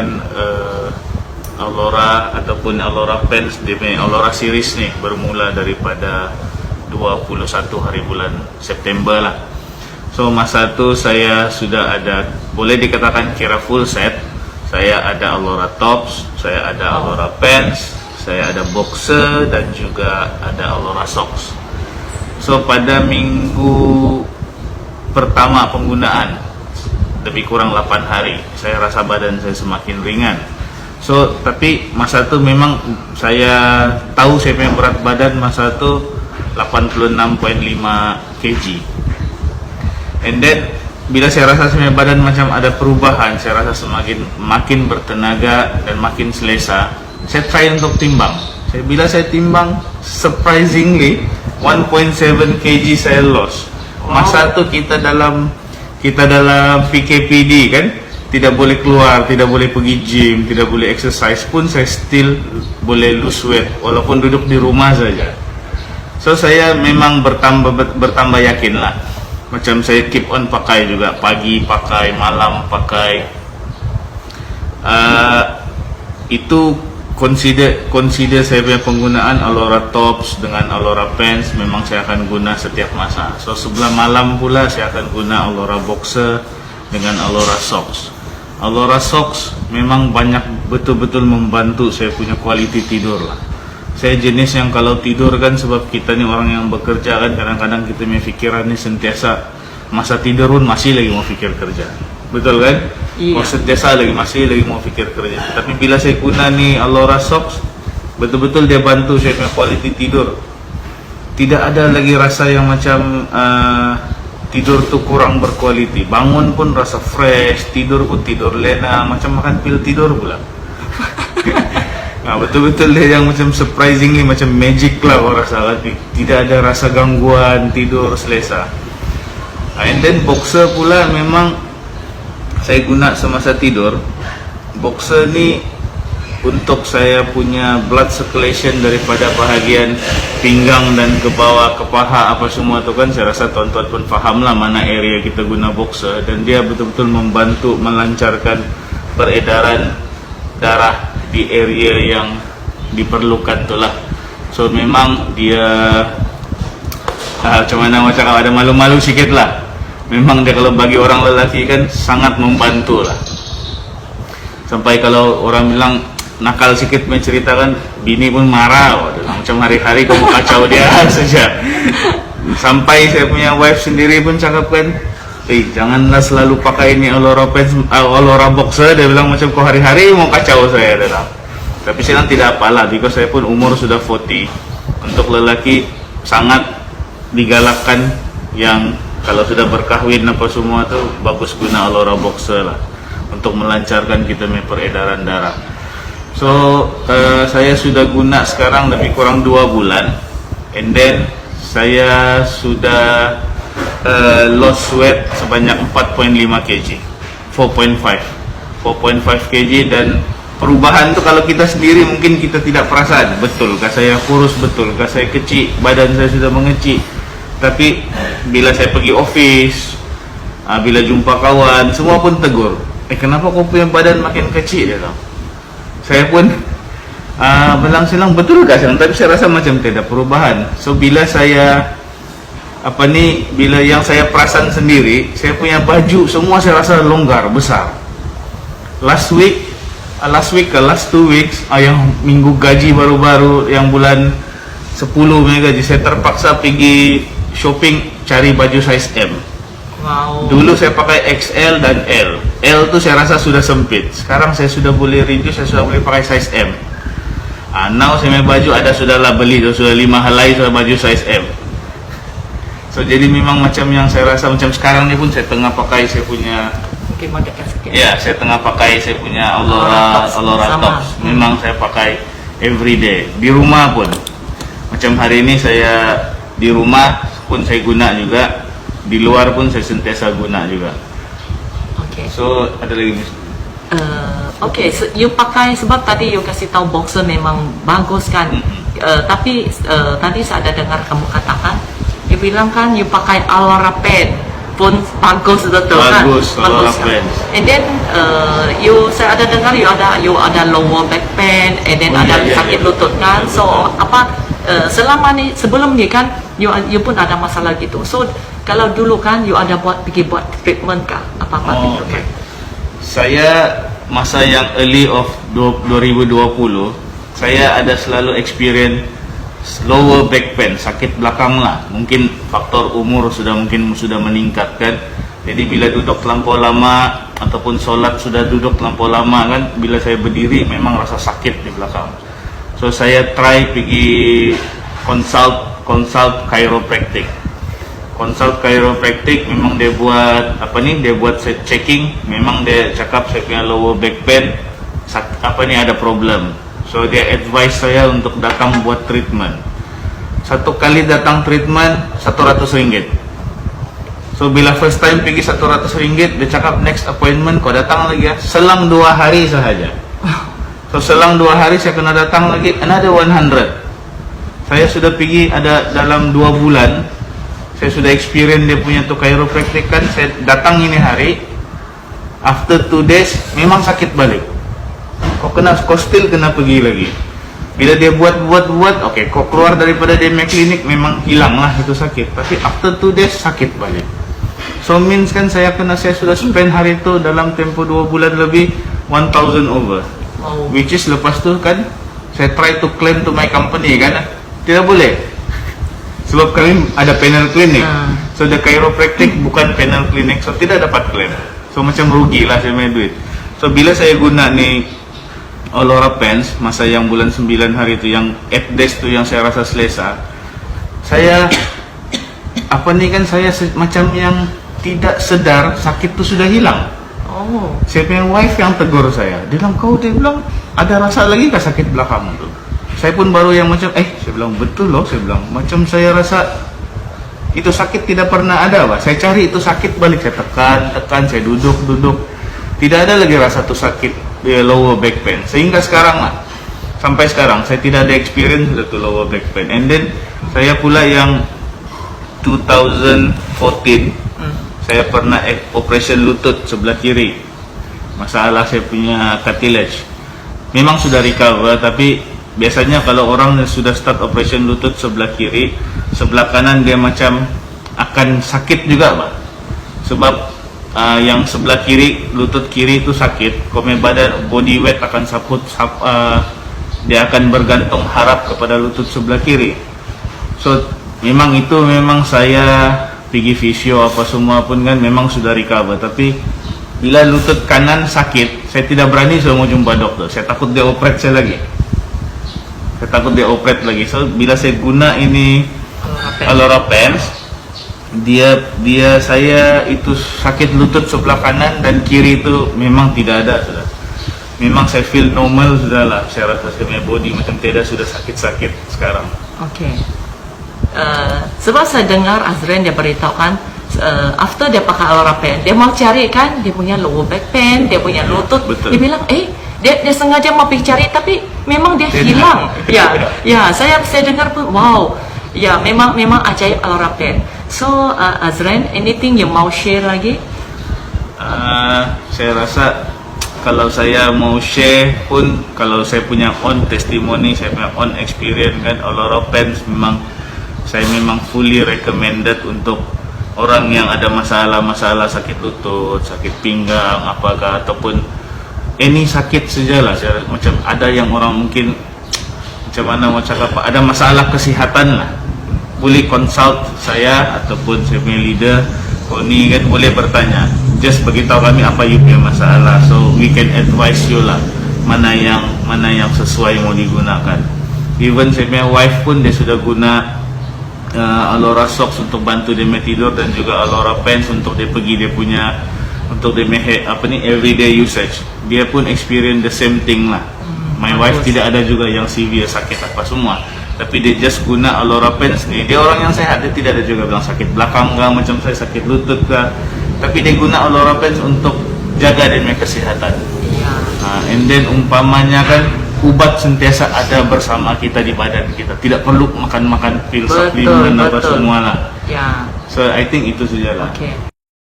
menggunakan uh, Aurora ataupun Aurora Pens punya Aurora series ni bermula daripada 21 hari bulan September lah. So masa tu saya sudah ada boleh dikatakan kira full set. Saya ada Aurora Tops, saya ada Aurora Pants, saya ada Boxer dan juga ada Aurora Socks. So pada minggu pertama penggunaan lebih kurang 8 hari. Saya rasa badan saya semakin ringan. So tapi masa tu memang saya tahu saya punya berat badan masa tu 86.5 kg. And then bila saya rasa saya punya badan macam ada perubahan saya rasa semakin makin bertenaga dan makin selesa saya try untuk timbang. Saya bila saya timbang surprisingly 1.7 kg saya lost. Masa tu kita dalam kita dalam PKPD kan tidak boleh keluar, tidak boleh pergi gym, tidak boleh exercise pun saya still boleh lose weight walaupun duduk di rumah saja. So saya memang bertambah bertambah yakin lah. Macam saya keep on pakai juga pagi pakai, malam pakai. Uh, itu consider consider saya punya penggunaan Alora tops dengan Alora pants memang saya akan guna setiap masa. So sebelah malam pula saya akan guna Alora boxer dengan Alora socks. Alora socks memang banyak betul-betul membantu saya punya kualiti tidur lah. Saya jenis yang kalau tidur kan sebab kita ni orang yang bekerja kan kadang-kadang kita punya fikiran ni sentiasa masa tidur pun masih lagi mau fikir kerja. Betul kan? Iya. Mau sentiasa lagi masih lagi mau fikir kerja. Tapi bila saya guna ni Alora Socks, betul-betul dia bantu saya punya quality tidur. Tidak ada lagi rasa yang macam uh, tidur tu kurang berkualiti. Bangun pun rasa fresh, tidur pun tidur lena, macam makan pil tidur pula. Nah, betul-betul dia yang macam surprisingly macam magic lah orang rasa. Tidak ada rasa gangguan, tidur selesa. And then boxer pula memang saya guna semasa tidur. Boxer ni untuk saya punya blood circulation daripada bahagian pinggang dan ke bawah ke paha apa semua tu kan saya rasa tuan-tuan pun faham lah mana area kita guna boxer. Dan dia betul-betul membantu melancarkan peredaran darah di area yang diperlukan tu lah. So memang dia ah, macam mana macam ada malu-malu sikit lah memang dia kalau bagi orang lelaki kan sangat membantu lah. Sampai kalau orang bilang nakal sikit menceritakan bini pun marah waduh, macam hari-hari kamu kacau dia saja. Sampai saya punya wife sendiri pun cakap kan eh janganlah selalu pakai ini Olora pants uh, Olora boxer dia bilang macam kau hari-hari mau kacau saya? Bilang. Tapi saya tidak apalah because saya pun umur sudah 40 untuk lelaki sangat digalakkan yang kalau sudah berkahwin apa semua tu bagus guna Alora Boxer lah. Untuk melancarkan kita punya peredaran darah. So uh, saya sudah guna sekarang lebih kurang 2 bulan. And then saya sudah uh, lost weight sebanyak 4.5 kg. 4.5 4.5 kg dan perubahan tu kalau kita sendiri mungkin kita tidak perasan. Betul kah saya kurus? Betul kah saya kecil? Badan saya sudah mengecil tapi bila saya pergi office uh, bila jumpa kawan semua pun tegur. Eh kenapa kau punya badan makin kecil dia tahu saya pun uh, belang silang betul ke silang tapi saya rasa macam tidak perubahan. So bila saya apa ni bila yang saya perasan sendiri saya punya baju semua saya rasa longgar besar. Last week uh, last week ke last two weeks uh, yang minggu gaji baru-baru yang bulan 10 punya gaji saya terpaksa pergi shopping cari baju size M Wow. Dulu saya pakai XL dan L. L tu saya rasa sudah sempit. Sekarang saya sudah boleh reduce, saya sudah boleh pakai size M. Ah, now saya punya baju ada sudahlah beli tu sudah lima helai sudah baju size M. So jadi memang macam yang saya rasa macam sekarang ni pun saya tengah pakai saya punya Mungkin sikit. Ya, saya tengah pakai saya punya. Aurora Sama. Tops. Memang saya pakai every day di rumah pun. Macam hari ini saya di rumah pun saya guna juga, di luar pun saya sentiasa guna juga. Okay. So ada lagi? Uh, okay, so you pakai sebab tadi you kasih tahu boxer memang bagus kan. Mm-mm. Uh, tapi uh, tadi saya ada dengar kamu katakan, you bilang kan you pakai Aurora pen, pun bagus betul kan? Bagus, kalau kan? pants. And then uh, you saya ada dengar you ada you ada lower back pain and then Oh, ada ya, sakit ya. lutut kan. So apa uh, selama ni sebelum ni kan you you pun ada masalah gitu. So kalau dulu kan you ada buat pergi buat treatment kah? Apa-apa Oh, okay. Saya masa yang early of du- 2020 saya ada selalu experience lower back pain, sakit belakang lah. Mungkin faktor umur sudah mungkin sudah meningkat kan. Jadi bila duduk terlampau lama ataupun solat sudah duduk terlampau lama kan, bila saya berdiri memang rasa sakit di belakang. So saya try pergi consult consult chiropractic. Consult chiropractic memang dia buat apa ni dia buat set checking memang dia cakap saya punya lower back pain apa ni ada problem. So dia advise saya untuk datang buat treatment. Satu kali datang treatment 100 ringgit. So bila first time pergi 100 ringgit dia cakap next appointment kau datang lagi ya selang dua hari sahaja. So selang dua hari saya kena datang lagi another 100. Saya sudah pergi ada dalam dua bulan. Saya sudah experience dia punya tu chiropractic kan. Saya datang ini hari after two days memang sakit balik. Kau kena kau still kena pergi lagi. Bila dia buat buat buat okay kau keluar daripada punya klinik memang hilang lah itu sakit. Tapi after two days sakit balik. So means kan saya kena saya sudah spend hari itu dalam tempo dua bulan lebih 1000 over Oh. which is lepas tu kan saya try to claim to my company kan tidak boleh. Sebab kami ada panel clinic. Ah. so the chiropractic bukan panel clinic so tidak dapat claim. So macam rugi lah saya main duit. So bila saya guna ni Olora Pens masa yang bulan 9 hari tu yang 8 days tu yang saya rasa selesa saya apa ni kan saya macam yang tidak sedar sakit tu sudah hilang Oh. saya punya wife yang tegur saya dia bilang kau dia bilang ada rasa lagi kah sakit belakang tu saya pun baru yang macam eh saya bilang betul loh saya bilang macam saya rasa itu sakit tidak pernah ada bah. saya cari itu sakit balik saya tekan tekan saya duduk duduk tidak ada lagi rasa tu sakit di lower back pain sehingga sekarang lah sampai sekarang saya tidak ada experience sudah tu lower back pain and then saya pula yang 2014 Hmm. Saya pernah operation lutut sebelah kiri. Masalah saya punya cartilage. Memang sudah recover tapi biasanya kalau orang yang sudah start operation lutut sebelah kiri sebelah kanan dia macam akan sakit juga Pak. Sebab uh, yang sebelah kiri lutut kiri itu sakit komen badan body weight akan saput sap, uh, dia akan bergantung harap kepada lutut sebelah kiri. So memang itu memang saya pergi fisio apa semua pun kan memang sudah recover. Tapi bila lutut kanan sakit saya tidak berani saya mau jumpa doktor saya takut dia operate saya lagi. Saya takut dia operate lagi. So bila saya guna ini Alora Pens dia dia saya itu sakit lutut sebelah kanan dan kiri itu memang tidak ada sudah. Memang saya feel normal sudah lah. Saya rasa saya body macam tidak sudah sakit-sakit sekarang. Okay. Uh, sebab saya dengar Azren dia beritahu kan uh, after dia pakai Alora Pen dia mau cari kan dia punya lower back pain dia punya lutut. Betul. dia bilang eh dia, dia sengaja mau pergi cari tapi memang dia Dia hilang. ya ya saya saya dengar pun wow. Ya memang memang ajaib Alora Pen. So uh, Azren anything yang mau share lagi? Ah, saya rasa kalau saya mau share pun kalau saya punya own testimony, saya punya own experience kan Oloro Pens memang saya memang fully recommended untuk orang yang ada masalah-masalah sakit lutut, sakit pinggang, apakah ataupun any sakit sajalah macam ada yang orang mungkin macam mana mau cakap ada masalah kesihatan lah. Boleh consult saya ataupun saya leader kau ni kan boleh bertanya. Just beritahu kami apa you punya masalah so we can advise you lah mana yang mana yang sesuai mau digunakan. Even saya wife pun dia sudah guna uh, Alora Socks untuk bantu dia tidur dan juga Alora Pants untuk dia pergi dia punya untuk dia he- apa ni everyday usage. Dia pun experience the same thing lah. My wife tidak ada juga yang severe sakit apa semua. Tapi dia just guna Alora Pants ni. Dia orang yang sehat dia tidak ada juga bilang sakit belakang ke macam saya sakit lutut ke tapi dia guna Alora Pants untuk jaga dia punya kesihatan. Ya. Ha, and then umpamanya kan ubat sentiasa ada bersama kita di badan kita. Tidak perlu makan-makan pil Betul, supplement apa betul. semua lah. ya So I think itu sajalah. okay